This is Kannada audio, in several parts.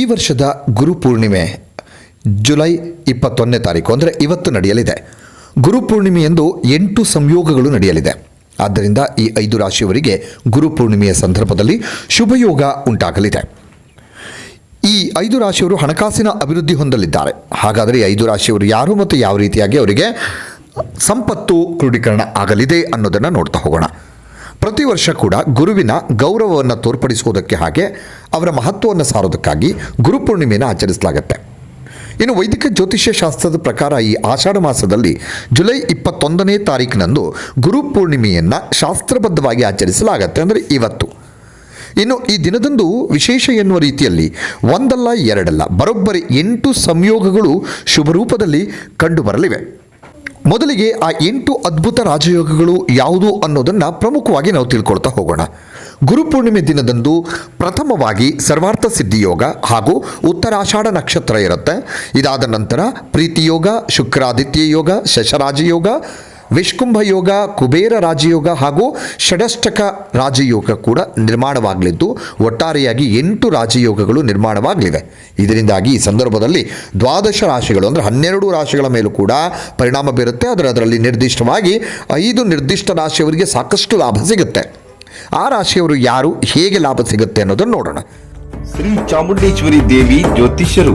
ಈ ವರ್ಷದ ಗುರುಪೂರ್ಣಿಮೆ ಜುಲೈ ಇಪ್ಪತ್ತೊಂದನೇ ತಾರೀಕು, ಅಂದರೆ ಇವತ್ತು ನಡೆಯಲಿದೆ. ಗುರುಪೂರ್ಣಿಮೆಯಂದು ಎಂಟು ಸಂಯೋಗಗಳು ನಡೆಯಲಿದೆ. ಆದ್ದರಿಂದ ಈ ಐದು ರಾಶಿಯವರಿಗೆ ಗುರುಪೂರ್ಣಿಮೆಯ ಸಂದರ್ಭದಲ್ಲಿ ಶುಭಯೋಗ ಉಂಟಾಗಲಿದೆ. ಈ ಐದು ರಾಶಿಯವರು ಹಣಕಾಸಿನ ಅಭಿವೃದ್ಧಿ ಹೊಂದಲಿದ್ದಾರೆ. ಹಾಗಾದರೆ ಈ ಐದು ರಾಶಿಯವರು ಯಾರು ಮತ್ತು ಯಾವ ರೀತಿಯಾಗಿ ಅವರಿಗೆ ಸಂಪತ್ತು ಕ್ರೋಢೀಕರಣ ಆಗಲಿದೆ ಅನ್ನೋದನ್ನು ನೋಡ್ತಾ ಹೋಗೋಣ. ಪ್ರತಿ ವರ್ಷ ಕೂಡ ಗುರುವಿನ ಗೌರವವನ್ನು ತೋರ್ಪಡಿಸುವುದಕ್ಕೆ ಹಾಗೆ ಅವರ ಮಹತ್ವವನ್ನು ಸಾರೋದಕ್ಕಾಗಿ ಗುರುಪೂರ್ಣಿಮೆಯನ್ನು ಆಚರಿಸಲಾಗುತ್ತೆ. ಇನ್ನು ವೈದಿಕ ಜ್ಯೋತಿಷ್ಯ ಶಾಸ್ತ್ರದ ಪ್ರಕಾರ ಈ ಆಷಾಢ ಮಾಸದಲ್ಲಿ ಜುಲೈ ಇಪ್ಪತ್ತೊಂದನೇ ತಾರೀಕಿನಂದು ಗುರುಪೂರ್ಣಿಮೆಯನ್ನು ಶಾಸ್ತ್ರಬದ್ಧವಾಗಿ ಆಚರಿಸಲಾಗತ್ತೆ ಅಂದರೆ ಇವತ್ತು. ಇನ್ನು ಈ ದಿನದಂದು ವಿಶೇಷ ಎನ್ನುವ ರೀತಿಯಲ್ಲಿ ಒಂದಲ್ಲ ಎರಡಲ್ಲ, ಬರೋಬ್ಬರಿ ಎಂಟು ಸಂಯೋಗಗಳು ಶುಭರೂಪದಲ್ಲಿ ಕಂಡುಬರಲಿವೆ. ಮೊದಲಿಗೆ ಆ ಎಂಟು ಅದ್ಭುತ ರಾಜಯೋಗಗಳು ಯಾವುದು ಅನ್ನೋದನ್ನು ಪ್ರಮುಖವಾಗಿ ನಾವು ತಿಳ್ಕೊಳ್ತಾ ಹೋಗೋಣ. ಗುರುಪೂರ್ಣಿಮೆ ದಿನದಂದು ಪ್ರಥಮವಾಗಿ ಸರ್ವಾರ್ಥ ಸಿದ್ಧಿಯೋಗ ಹಾಗೂ ಉತ್ತರಾಷಾಢ ನಕ್ಷತ್ರ ಇರುತ್ತೆ. ಇದಾದ ನಂತರ ಪ್ರೀತಿಯೋಗ ಶುಕ್ರಾದಿತ್ಯ ಯೋಗ ಶಶರಾಜಯೋಗ ವಿಷ್ಕುಂಭ ಯೋಗ, ಕುಬೇರ ರಾಜಯೋಗ ಹಾಗೂ ಷಡಷ್ಟಕ ರಾಜಯೋಗ ಕೂಡ ನಿರ್ಮಾಣವಾಗಲಿದ್ದು, ಒಟ್ಟಾರೆಯಾಗಿ ಎಂಟು ರಾಜಯೋಗಗಳು ನಿರ್ಮಾಣವಾಗಲಿವೆ. ಇದರಿಂದಾಗಿ ಈ ಸಂದರ್ಭದಲ್ಲಿ ದ್ವಾದಶ ರಾಶಿಗಳು ಅಂದರೆ ಹನ್ನೆರಡು ರಾಶಿಗಳ ಮೇಲೂ ಕೂಡ ಪರಿಣಾಮ ಬೀರುತ್ತೆ. ಆದರೆ ಅದರಲ್ಲಿ ನಿರ್ದಿಷ್ಟವಾಗಿ ಐದು ನಿರ್ದಿಷ್ಟ ರಾಶಿಯವರಿಗೆ ಸಾಕಷ್ಟು ಲಾಭ ಸಿಗುತ್ತೆ. ಆ ರಾಶಿಯವರು ಯಾರು, ಹೇಗೆ ಲಾಭ ಸಿಗುತ್ತೆ ಅನ್ನೋದನ್ನು ನೋಡೋಣ. ಶ್ರೀ ಚಾಮುಂಡೇಶ್ವರಿ ದೇವಿ ಜ್ಯೋತಿಷ್ಯರು.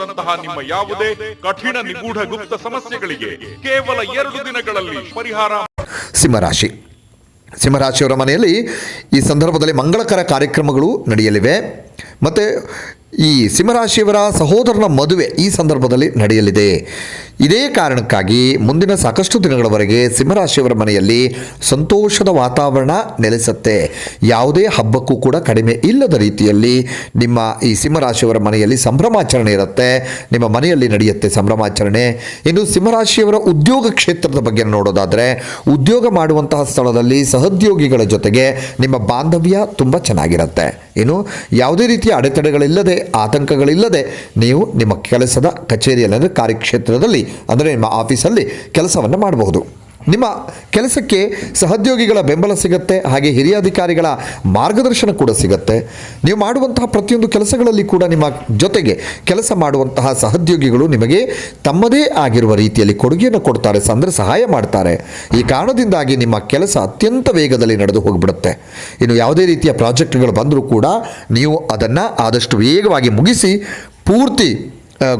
ವಶೀಕರಣದಂತಹ ನಿಮ್ಮ ಯಾವುದೇ ಕಠಿಣ ನಿಗೂಢ ಗುಪ್ತ ಸಮಸ್ಯೆಗಳಿಗೆ ಕೇವಲ ಎರಡು ದಿನಗಳಲ್ಲಿ ಪರಿಹಾರ. ಸಿಂಹರಾಶಿ. ಸಿಂಹರಾಶಿಯವರ ಮನೆಯಲ್ಲಿ ಈ ಸಂದರ್ಭದಲ್ಲಿ ಮಂಗಳಕರ ಕಾರ್ಯಕ್ರಮಗಳು ನಡೆಯಲಿವೆ. ಮತ್ತು ಈ ಸಿಂಹರಾಶಿಯವರ ಸಹೋದರನ ಮದುವೆ ಈ ಸಂದರ್ಭದಲ್ಲಿ ನಡೆಯಲಿದೆ. ಇದೇ ಕಾರಣಕ್ಕಾಗಿ ಮುಂದಿನ ಸಾಕಷ್ಟು ದಿನಗಳವರೆಗೆ ಸಿಂಹರಾಶಿಯವರ ಮನೆಯಲ್ಲಿ ಸಂತೋಷದ ವಾತಾವರಣ ನೆಲೆಸುತ್ತೆ. ಯಾವುದೇ ಹಬ್ಬಕ್ಕೂ ಕೂಡ ಕಡಿಮೆ ಇಲ್ಲದ ರೀತಿಯಲ್ಲಿ ನಿಮ್ಮ ಈ ಸಿಂಹರಾಶಿಯವರ ಮನೆಯಲ್ಲಿ ಸಂಭ್ರಮಾಚರಣೆ ಇರುತ್ತೆ. ನಿಮ್ಮ ಮನೆಯಲ್ಲಿ ನಡೆಯುತ್ತೆ ಸಂಭ್ರಮಾಚರಣೆ. ಇನ್ನು ಸಿಂಹರಾಶಿಯವರ ಉದ್ಯೋಗ ಕ್ಷೇತ್ರದ ಬಗ್ಗೆ ನೋಡೋದಾದರೆ, ಉದ್ಯೋಗ ಮಾಡುವಂತಹ ಸ್ಥಳದಲ್ಲಿ ಸಹೋದ್ಯೋಗಿಗಳ ಜೊತೆಗೆ ನಿಮ್ಮ ಬಾಂಧವ್ಯ ತುಂಬ ಚೆನ್ನಾಗಿರುತ್ತೆ. ಇನ್ನು ಯಾವುದೇ ರೀತಿಯ ಅಡೆತಡೆಗಳಿಲ್ಲದೆ ಆತಂಕಗಳಿಲ್ಲದೆ ನೀವು ನಿಮ್ಮ ಕೆಲಸದ ಕಚೇರಿಯಲ್ಲಿ ಅಂದರೆ ಕಾರ್ಯಕ್ಷೇತ್ರದಲ್ಲಿ ಅಂದರೆ ನಿಮ್ಮ ಆಫೀಸಲ್ಲಿ ಕೆಲಸವನ್ನು ಮಾಡಬಹುದು. ನಿಮ್ಮ ಕೆಲಸಕ್ಕೆ ಸಹೋದ್ಯೋಗಿಗಳ ಬೆಂಬಲ ಸಿಗುತ್ತೆ, ಹಾಗೆ ಹಿರಿಯ ಅಧಿಕಾರಿಗಳ ಮಾರ್ಗದರ್ಶನ ಕೂಡ ಸಿಗುತ್ತೆ. ನೀವು ಮಾಡುವಂತಹ ಪ್ರತಿಯೊಂದು ಕೆಲಸಗಳಲ್ಲಿ ಕೂಡ ನಿಮ್ಮ ಜೊತೆಗೆ ಕೆಲಸ ಮಾಡುವಂತಹ ಸಹೋದ್ಯೋಗಿಗಳು ನಿಮಗೆ ತಮ್ಮದೇ ಆಗಿರುವ ರೀತಿಯಲ್ಲಿ ಕೊಡುಗೆಯನ್ನು ಕೊಡ್ತಾರೆ, ಅಂದರೆ ಸಹಾಯ ಮಾಡ್ತಾರೆ. ಈ ಕಾರಣದಿಂದಾಗಿ ನಿಮ್ಮ ಕೆಲಸ ಅತ್ಯಂತ ವೇಗದಲ್ಲಿ ನಡೆದು ಹೋಗಿಬಿಡುತ್ತೆ. ಇನ್ನು ಯಾವುದೇ ರೀತಿಯ ಪ್ರಾಜೆಕ್ಟ್ಗಳು ಬಂದರೂ ಕೂಡ ನೀವು ಅದನ್ನು ಆದಷ್ಟು ವೇಗವಾಗಿ ಮುಗಿಸಿ, ಪೂರ್ತಿ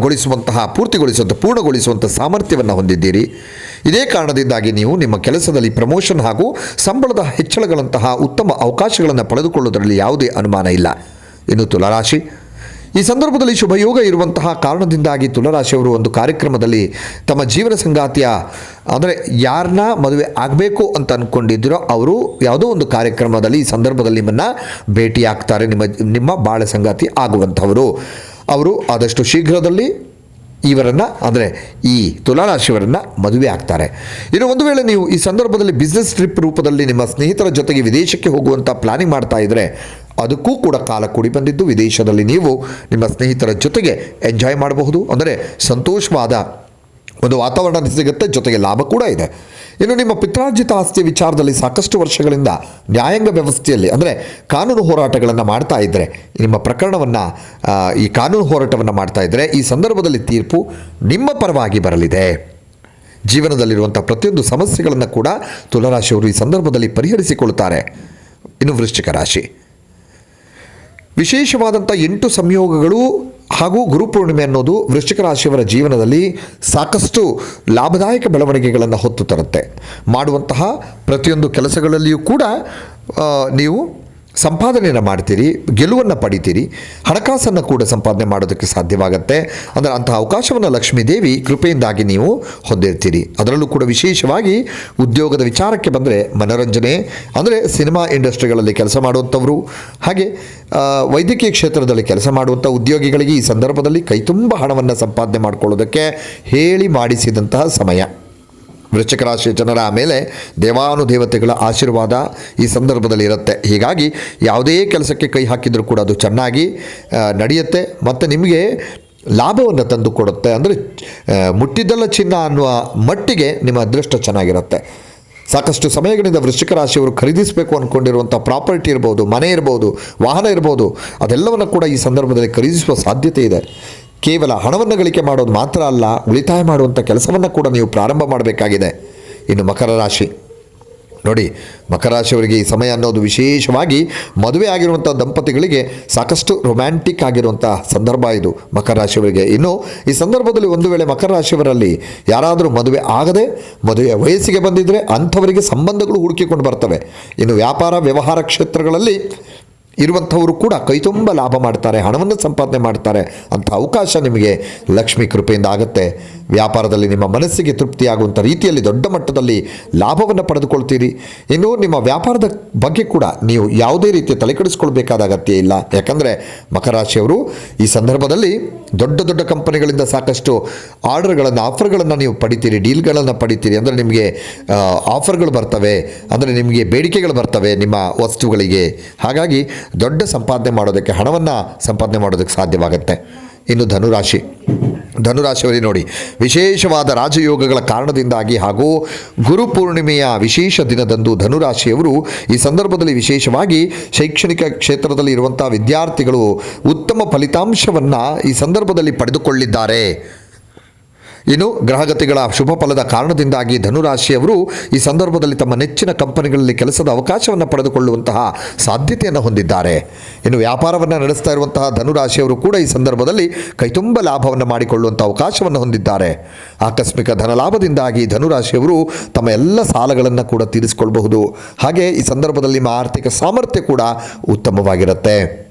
ಗೊಳಿಸುವಂತಹ ಪೂರ್ತಿಗೊಳಿಸುವಂಥ ಪೂರ್ಣಗೊಳಿಸುವಂಥ ಸಾಮರ್ಥ್ಯವನ್ನು ಹೊಂದಿದ್ದೀರಿ. ಇದೇ ಕಾರಣದಿಂದಾಗಿ ನೀವು ನಿಮ್ಮ ಕೆಲಸದಲ್ಲಿ ಪ್ರಮೋಷನ್ ಹಾಗೂ ಸಂಬಳದ ಹೆಚ್ಚಳಗಳಂತಹ ಉತ್ತಮ ಅವಕಾಶಗಳನ್ನು ಪಡೆದುಕೊಳ್ಳುವುದರಲ್ಲಿ ಯಾವುದೇ ಅನುಮಾನ ಇಲ್ಲ. ಇನ್ನು ತುಲಾರಾಶಿ. ಈ ಸಂದರ್ಭದಲ್ಲಿ ಶುಭಯೋಗ ಇರುವಂತಹ ಕಾರಣದಿಂದಾಗಿ ತುಲಾರಾಶಿಯವರು ಒಂದು ಕಾರ್ಯಕ್ರಮದಲ್ಲಿ ತಮ್ಮ ಜೀವನ ಸಂಗಾತಿಯ, ಅಂದರೆ ಯಾರನ್ನ ಮದುವೆ ಆಗಬೇಕು ಅಂತ ಅಂದ್ಕೊಂಡಿದ್ದೀರೋ ಅವರು ಯಾವುದೋ ಒಂದು ಕಾರ್ಯಕ್ರಮದಲ್ಲಿ, ಈ ಸಂದರ್ಭದಲ್ಲಿ ನಿಮ್ಮನ್ನು ಭೇಟಿಯಾಗ್ತಾರೆ. ನಿಮ್ಮ ನಿಮ್ಮ ಬಾಳ ಸಂಗಾತಿ ಆಗುವಂಥವರು. ಅವರು ಆದಷ್ಟು ಶೀಘ್ರದಲ್ಲಿ ಇವರನ್ನು, ಅಂದರೆ ಈ ತುಲಾರಾಶಿಯವರನ್ನು ಮದುವೆ ಆಗ್ತಾರೆ. ಇನ್ನು ಒಂದು ವೇಳೆ ನೀವು ಈ ಸಂದರ್ಭದಲ್ಲಿ ಬಿಸ್ನೆಸ್ ಟ್ರಿಪ್ ರೂಪದಲ್ಲಿ ನಿಮ್ಮ ಸ್ನೇಹಿತರ ಜೊತೆಗೆ ವಿದೇಶಕ್ಕೆ ಹೋಗುವಂಥ ಪ್ಲಾನಿಂಗ್ ಮಾಡ್ತಾ ಇದ್ದರೆ ಅದಕ್ಕೂ ಕೂಡ ಕಾಲ ಕೂಡಿ ಬಂದಿದ್ದು, ವಿದೇಶದಲ್ಲಿ ನೀವು ನಿಮ್ಮ ಸ್ನೇಹಿತರ ಜೊತೆಗೆ ಎಂಜಾಯ್ ಮಾಡಬಹುದು. ಅಂದರೆ ಸಂತೋಷವಾದ ಒಂದು ವಾತಾವರಣ ಸಿಗುತ್ತೆ, ಜೊತೆಗೆ ಲಾಭ ಕೂಡ ಇದೆ. ಇನ್ನು ನಿಮ್ಮ ಪಿತ್ರಾರ್ಜಿತ ಆಸ್ತಿ ವಿಚಾರದಲ್ಲಿ ಸಾಕಷ್ಟು ವರ್ಷಗಳಿಂದ ನ್ಯಾಯಾಂಗ ವ್ಯವಸ್ಥೆಯಲ್ಲಿ, ಅಂದರೆ ಕಾನೂನು ಹೋರಾಟಗಳನ್ನು ಮಾಡ್ತಾ ಇದ್ದರೆ ನಿಮ್ಮ ಪ್ರಕರಣವನ್ನು ಈ ಕಾನೂನು ಹೋರಾಟವನ್ನು ಮಾಡ್ತಾ ಇದ್ದರೆ ಈ ಸಂದರ್ಭದಲ್ಲಿ ತೀರ್ಪು ನಿಮ್ಮ ಪರವಾಗಿ ಬರಲಿದೆ. ಜೀವನದಲ್ಲಿರುವಂಥ ಪ್ರತಿಯೊಂದು ಸಮಸ್ಯೆಗಳನ್ನು ಕೂಡ ತುಲರಾಶಿಯವರು ಈ ಸಂದರ್ಭದಲ್ಲಿ ಪರಿಹರಿಸಿಕೊಳ್ಳುತ್ತಾರೆ. ಇನ್ನು ವೃಶ್ಚಿಕ ರಾಶಿ. ವಿಶೇಷವಾದಂಥ ಎಂಟು ಸಂಯೋಗಗಳು ಹಾಗೂ ಗುರುಪೂರ್ಣಿಮೆ ಅನ್ನೋದು ವೃಶ್ಚಿಕ ರಾಶಿಯವರ ಜೀವನದಲ್ಲಿ ಸಾಕಷ್ಟು ಲಾಭದಾಯಕ ಬೆಳವಣಿಗೆಗಳನ್ನು ಹೊತ್ತು ತರುತ್ತೆ. ಮಾಡುವಂತಹ ಪ್ರತಿಯೊಂದು ಕೆಲಸಗಳಲ್ಲಿಯೂ ಕೂಡ ನೀವು ಸಂಪಾದನೆಯನ್ನು ಮಾಡ್ತೀರಿ, ಗೆಲುವನ್ನು ಪಡಿತೀರಿ, ಹಣಕಾಸನ್ನು ಕೂಡ ಸಂಪಾದನೆ ಮಾಡೋದಕ್ಕೆ ಸಾಧ್ಯವಾಗುತ್ತೆ. ಅಂದರೆ ಅಂತಹ ಅವಕಾಶವನ್ನು ಲಕ್ಷ್ಮೀ ದೇವಿ ಕೃಪೆಯಿಂದಾಗಿ ನೀವು ಹೊಂದಿರ್ತೀರಿ. ಅದರಲ್ಲೂ ಕೂಡ ವಿಶೇಷವಾಗಿ ಉದ್ಯೋಗದ ವಿಚಾರಕ್ಕೆ ಬಂದರೆ ಮನೋರಂಜನೆ, ಅಂದರೆ ಸಿನಿಮಾ ಇಂಡಸ್ಟ್ರಿಗಳಲ್ಲಿ ಕೆಲಸ ಮಾಡುವಂಥವರು, ಹಾಗೆ ವೈದ್ಯಕೀಯ ಕ್ಷೇತ್ರದಲ್ಲಿ ಕೆಲಸ ಮಾಡುವಂಥ ಉದ್ಯೋಗಿಗಳಿಗೆ ಈ ಸಂದರ್ಭದಲ್ಲಿ ಕೈತುಂಬ ಹಣವನ್ನು ಸಂಪಾದನೆ ಮಾಡಿಕೊಳ್ಳೋದಕ್ಕೆ ಹೇಳಿ ಮಾಡಿಸಿದಂತಹ ಸಮಯ. ವೃಶ್ಚಿಕ ರಾಶಿಯ ಜನರ ಮೇಲೆ ದೇವಾನುದೇವತೆಗಳ ಆಶೀರ್ವಾದ ಈ ಸಂದರ್ಭದಲ್ಲಿ ಇರುತ್ತೆ. ಹೀಗಾಗಿ ಯಾವುದೇ ಕೆಲಸಕ್ಕೆ ಕೈ ಹಾಕಿದರೂ ಕೂಡ ಅದು ಚೆನ್ನಾಗಿ ನಡೆಯುತ್ತೆ ಮತ್ತು ನಿಮಗೆ ಲಾಭವನ್ನು ತಂದು ಕೊಡುತ್ತೆ ಅಂದರೆ ಮುಟ್ಟಿದ್ದಲ್ಲ ಚಿನ್ನ ಅನ್ನುವ ಮಟ್ಟಿಗೆ ನಿಮ್ಮ ಅದೃಷ್ಟ ಚೆನ್ನಾಗಿರುತ್ತೆ. ಸಾಕಷ್ಟು ಸಮಯಗಳಿಂದ ವೃಶ್ಚಿಕ ರಾಶಿಯವರು ಖರೀದಿಸಬೇಕು ಅಂದ್ಕೊಂಡಿರುವಂಥ ಪ್ರಾಪರ್ಟಿ ಇರ್ಬೋದು, ಮನೆ ಇರ್ಬೋದು, ವಾಹನ ಇರ್ಬೋದು, ಅದೆಲ್ಲವನ್ನು ಕೂಡ ಈ ಸಂದರ್ಭದಲ್ಲಿ ಖರೀದಿಸುವ ಸಾಧ್ಯತೆ ಇದೆ. ಕೇವಲ ಹಣವನ್ನು ಗಳಿಕೆ ಮಾಡೋದು ಮಾತ್ರ ಅಲ್ಲ, ಉಳಿತಾಯ ಮಾಡುವಂಥ ಕೆಲಸವನ್ನು ಕೂಡ ನೀವು ಪ್ರಾರಂಭ ಮಾಡಬೇಕಾಗಿದೆ. ಇನ್ನು ಮಕರ ರಾಶಿ. ನೋಡಿ, ಮಕರ ರಾಶಿಯವರಿಗೆ ಈ ಸಮಯ ಅನ್ನೋದು ವಿಶೇಷವಾಗಿ ಮದುವೆ ಆಗಿರುವಂಥ ದಂಪತಿಗಳಿಗೆ ಸಾಕಷ್ಟು ರೊಮ್ಯಾಂಟಿಕ್ ಆಗಿರುವಂಥ ಸಂದರ್ಭ ಇದು ಮಕರ ರಾಶಿಯವರಿಗೆ. ಇನ್ನು ಈ ಸಂದರ್ಭದಲ್ಲಿ ಒಂದು ವೇಳೆ ಮಕರ ರಾಶಿಯವರಲ್ಲಿ ಯಾರಾದರೂ ಮದುವೆ ಆಗದೆ ಮದುವೆ ವಯಸ್ಸಿಗೆ ಬಂದಿದ್ದರೆ ಅಂಥವರಿಗೆ ಸಂಬಂಧಗಳು ಹುಡುಕಿಕೊಂಡು ಬರ್ತವೆ. ಇನ್ನು ವ್ಯಾಪಾರ, ವ್ಯವಹಾರ ಕ್ಷೇತ್ರಗಳಲ್ಲಿ ಇರುವಂಥವರು ಕೂಡ ಕೈತುಂಬ ಲಾಭ ಮಾಡ್ತಾರೆ ಹಣವನ್ನು ಸಂಪಾದನೆ ಮಾಡ್ತಾರೆ. ಅಂಥ ಅವಕಾಶ ನಿಮಗೆ ಲಕ್ಷ್ಮಿ ಕೃಪೆಯಿಂದ ಆಗುತ್ತೆ. ವ್ಯಾಪಾರದಲ್ಲಿ ನಿಮ್ಮ ಮನಸ್ಸಿಗೆ ತೃಪ್ತಿಯಾಗುವಂಥ ರೀತಿಯಲ್ಲಿ ದೊಡ್ಡ ಮಟ್ಟದಲ್ಲಿ ಲಾಭವನ್ನು ಪಡೆದುಕೊಳ್ತೀರಿ. ಇನ್ನು ನಿಮ್ಮ ವ್ಯಾಪಾರದ ಬಗ್ಗೆ ಕೂಡ ನೀವು ಯಾವುದೇ ರೀತಿಯ ತಲೆಕೆಡಿಸ್ಕೊಳ್ಬೇಕಾದ ಅಗತ್ಯ ಇಲ್ಲ. ಯಾಕಂದರೆ ಮಕರಾಶಿಯವರು ಈ ಸಂದರ್ಭದಲ್ಲಿ ದೊಡ್ಡ ದೊಡ್ಡ ಕಂಪನಿಗಳಿಂದ ಸಾಕಷ್ಟು ಆರ್ಡರ್ಗಳನ್ನು, ಆಫರ್ಗಳನ್ನು ನೀವು ಪಡಿತೀರಿ. ಡೀಲ್ಗಳನ್ನು ಪಡಿತೀರಿ. ಅಂದರೆ ನಿಮಗೆ ಆಫರ್ಗಳು ಬರ್ತವೆ. ಅಂದರೆ ನಿಮಗೆ ಬೇಡಿಕೆಗಳು ಬರ್ತವೆ ನಿಮ್ಮ ವಸ್ತುಗಳಿಗೆ. ಹಾಗಾಗಿ ದೊಡ್ಡ ಸಂಪಾದನೆ ಮಾಡೋದಕ್ಕೆ, ಹಣವನ್ನು ಸಂಪಾದನೆ ಮಾಡೋದಕ್ಕೆ ಸಾಧ್ಯವಾಗುತ್ತೆ. ಇನ್ನು ಧನುರಾಶಿ. ಧನುರಾಶಿಯವರಿಗೆ ನೋಡಿ. ವಿಶೇಷವಾದ ರಾಜಯೋಗಗಳ ಕಾರಣದಿಂದಾಗಿ ಹಾಗೂ ಗುರು ಪೂರ್ಣಿಮೆಯ ವಿಶೇಷ ದಿನದಂದು ಧನುರಾಶಿಯವರು ಈ ಸಂದರ್ಭದಲ್ಲಿ ವಿಶೇಷವಾಗಿ ಶೈಕ್ಷಣಿಕ ಕ್ಷೇತ್ರದಲ್ಲಿ ಇರುವಂಥ ವಿದ್ಯಾರ್ಥಿಗಳು ಉತ್ತಮ ಫಲಿತಾಂಶವನ್ನು ಈ ಸಂದರ್ಭದಲ್ಲಿ ಪಡೆದುಕೊಳ್ಳಿದ್ದಾರೆ. ಇನ್ನು ಗ್ರಹಗತಿಗಳ ಶುಭ ಫಲದ ಕಾರಣದಿಂದಾಗಿ ಧನುರಾಶಿಯವರು ಈ ಸಂದರ್ಭದಲ್ಲಿ ತಮ್ಮ ನೆಚ್ಚಿನ ಕಂಪನಿಗಳಲ್ಲಿ ಕೆಲಸದ ಅವಕಾಶವನ್ನು ಪಡೆದುಕೊಳ್ಳುವಂತಹ ಸಾಧ್ಯತೆಯನ್ನು ಹೊಂದಿದ್ದಾರೆ. ಇನ್ನು ವ್ಯಾಪಾರವನ್ನು ನಡೆಸ್ತಾ ಇರುವಂತಹ ಧನುರಾಶಿಯವರು ಕೂಡ ಈ ಸಂದರ್ಭದಲ್ಲಿ ಕೈತುಂಬ ಲಾಭವನ್ನು ಮಾಡಿಕೊಳ್ಳುವಂಥ ಅವಕಾಶವನ್ನು ಹೊಂದಿದ್ದಾರೆ. ಆಕಸ್ಮಿಕ ಧನಲಾಭದಿಂದಾಗಿ ಧನುರಾಶಿಯವರು ತಮ್ಮ ಎಲ್ಲ ಸಾಲಗಳನ್ನು ಕೂಡ ತೀರಿಸಿಕೊಳ್ಳಬಹುದು ಹಾಗೆ ಈ ಸಂದರ್ಭದಲ್ಲಿ ನಿಮ್ಮ ಆರ್ಥಿಕ ಸಾಮರ್ಥ್ಯ ಕೂಡ ಉತ್ತಮವಾಗಿರುತ್ತೆ.